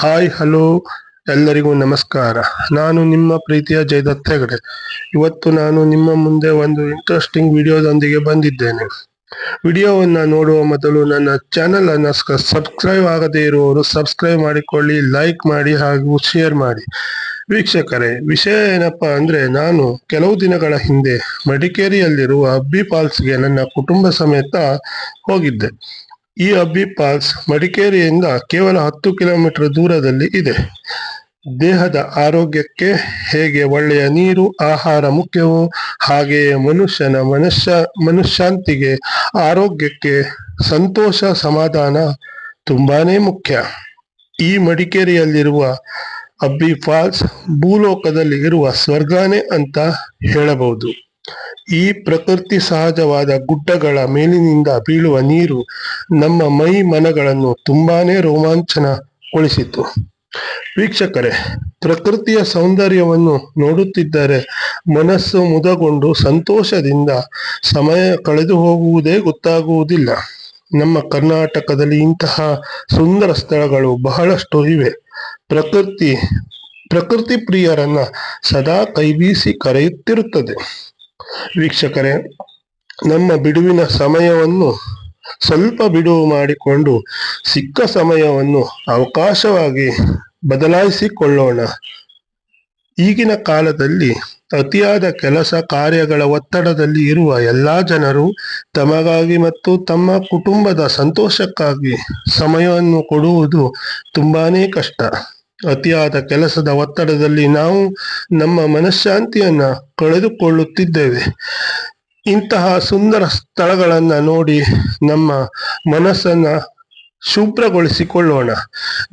Hi hello ಎಲ್ಲರಿಗೂ ನಮಸ್ಕಾರ. ನಾನು ನಿಮ್ಮ ಪ್ರೀತಿಯ ಜಯದತ್ ಹೆಗಡೆ. ಇವತ್ತು ನಾನು ನಿಮ್ಮ ಮುಂದೆ ಒಂದು ಇಂಟ್ರೆಸ್ಟಿಂಗ್ ವಿಡಿಯೋದೊಂದಿಗೆ ಬಂದಿದ್ದೇನೆ. ವಿಡಿಯೋವನ್ನು ನೋಡುವ ಮೊದಲು ನನ್ನ ಚಾನೆಲ್ ಅನ್ನು ಸಬ್ಸ್ಕ್ರೈಬ್ ಆಗದೇ ಇರುವವರು ಸಬ್ಸ್ಕ್ರೈಬ್ ಮಾಡಿಕೊಳ್ಳಿ ಲೈಕ್ ಮಾಡಿ ಹಾಗೂ ಶೇರ್ ಮಾಡಿ. ವೀಕ್ಷಕರೇ, ವಿಷಯ ಏನಪ್ಪಾ ಅಂದ್ರೆ ನಾನು ಕೆಲವು ದಿನಗಳ ಹಿಂದೆ ಮಡಿಕೇರಿಯಲ್ಲಿರುವ ಅಬ್ಬಿ ಫಾಲ್ಸ್ಗೆ ನನ್ನ ಕುಟುಂಬ ಸಮೇತ ಹೋಗಿದ್ದೆ. ಈ ಅಬ್ಬಿ ಫಾಲ್ಸ್ ಮಡಿಕೇರಿಯಿಂದ ಕೇವಲ ಹತ್ತು ಕಿಲೋಮೀಟರ್ ದೂರದಲ್ಲಿ ಇದೆ. ದೇಹದ ಆರೋಗ್ಯಕ್ಕೆ ಹೇಗೆ ಒಳ್ಳೆಯ ನೀರು, ಆಹಾರ ಮುಖ್ಯವೋ, ಹಾಗೆಯೇ ಮನುಷ್ಯನ ಮನುಷ್ಯ ಮನುಷ್ಯಾಂತಿಗೆ ಆರೋಗ್ಯಕ್ಕೆ ಸಂತೋಷ, ಸಮಾಧಾನ ತುಂಬಾನೇ ಮುಖ್ಯ. ಈ ಮಡಿಕೇರಿಯಲ್ಲಿರುವ ಅಬ್ಬಿ ಫಾಲ್ಸ್ ಭೂಲೋಕದಲ್ಲಿ ಇರುವ ಸ್ವರ್ಗಾನೇ ಅಂತ ಹೇಳಬಹುದು. ಈ ಪ್ರಕೃತಿ ಸಹಜವಾದ ಗುಡ್ಡಗಳ ಮೇಲಿನಿಂದ ಬೀಳುವ ನೀರು ನಮ್ಮ ಮೈ ಮನಗಳನ್ನು ತುಂಬಾನೇ ರೋಮಾಂಚನಗೊಳಿಸಿತು ವೀಕ್ಷಕರೇ, ಪ್ರಕೃತಿಯ ಸೌಂದರ್ಯವನ್ನು ನೋಡುತ್ತಿದ್ದರೆ ಮನಸ್ಸು ಮುದಗೊಂಡು ಸಂತೋಷದಿಂದ ಸಮಯ ಕಳೆದು ಹೋಗುವುದೇ ಗೊತ್ತಾಗುವುದಿಲ್ಲ. ನಮ್ಮ ಕರ್ನಾಟಕದಲ್ಲಿ ಇಂತಹ ಸುಂದರ ಸ್ಥಳಗಳು ಬಹಳಷ್ಟು ಇವೆ. ಪ್ರಕೃತಿ ಪ್ರಕೃತಿ ಪ್ರಿಯರನ್ನ ಸದಾ ಕೈಬೀಸಿ ಕರೆಯುತ್ತಿರುತ್ತದೆ. ವೀಕ್ಷಕರೇ, ನಮ್ಮ ಬಿಡುವಿನ ಸಮಯವನ್ನು ಸ್ವಲ್ಪ ಬಿಡುವು ಮಾಡಿಕೊಂಡು ಸಿಕ್ಕ ಸಮಯವನ್ನು ಅವಕಾಶವಾಗಿ ಬದಲಾಯಿಸಿಕೊಳ್ಳೋಣ. ಈಗಿನ ಕಾಲದಲ್ಲಿ ಅತಿಯಾದ ಕೆಲಸ ಕಾರ್ಯಗಳ ಒತ್ತಡದಲ್ಲಿ ಇರುವ ಎಲ್ಲ ಜನರು ತಮಗಾಗಿ ಮತ್ತು ತಮ್ಮ ಕುಟುಂಬದ ಸಂತೋಷಕ್ಕಾಗಿ ಸಮಯವನ್ನು ಕೊಡುವುದು ತುಂಬಾನೇ ಕಷ್ಟ. ಅತಿಯಾದ ಕೆಲಸದ ಒತ್ತಡದಲ್ಲಿ ನಾವು ನಮ್ಮ ಮನಃಶಾಂತಿಯನ್ನ ಕಳೆದುಕೊಳ್ಳುತ್ತಿದ್ದೇವೆ. ಇಂತಹ ಸುಂದರ ಸ್ಥಳಗಳನ್ನ ನೋಡಿ ನಮ್ಮ ಮನಸ್ಸನ್ನ ಶುಭ್ರಗೊಳಿಸಿಕೊಳ್ಳೋಣ.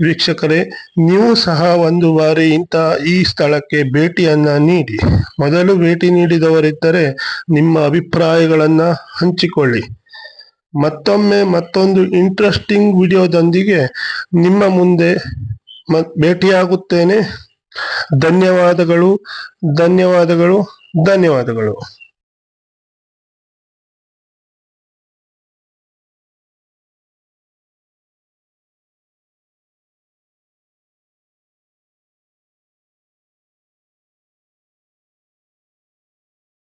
ವೀಕ್ಷಕರೇ, ನೀವು ಸಹ ಒಂದು ಬಾರಿ ಇಂತಹ ಈ ಸ್ಥಳಕ್ಕೆ ಭೇಟಿಯನ್ನ ನೀಡಿ. ಮೊದಲು ಭೇಟಿ ನೀಡಿದವರಿದ್ದರೆ ನಿಮ್ಮ ಅಭಿಪ್ರಾಯಗಳನ್ನ ಹಂಚಿಕೊಳ್ಳಿ. ಮತ್ತೊಮ್ಮೆ ಮತ್ತೊಂದು ಇಂಟ್ರೆಸ್ಟಿಂಗ್ ವಿಡಿಯೋದೊಂದಿಗೆ ನಿಮ್ಮ ಮುಂದೆ ಭೇಟಿಯಾಗುತ್ತೇನೆ. ಧನ್ಯವಾದಗಳು ಧನ್ಯವಾದಗಳು ಧನ್ಯವಾದಗಳು.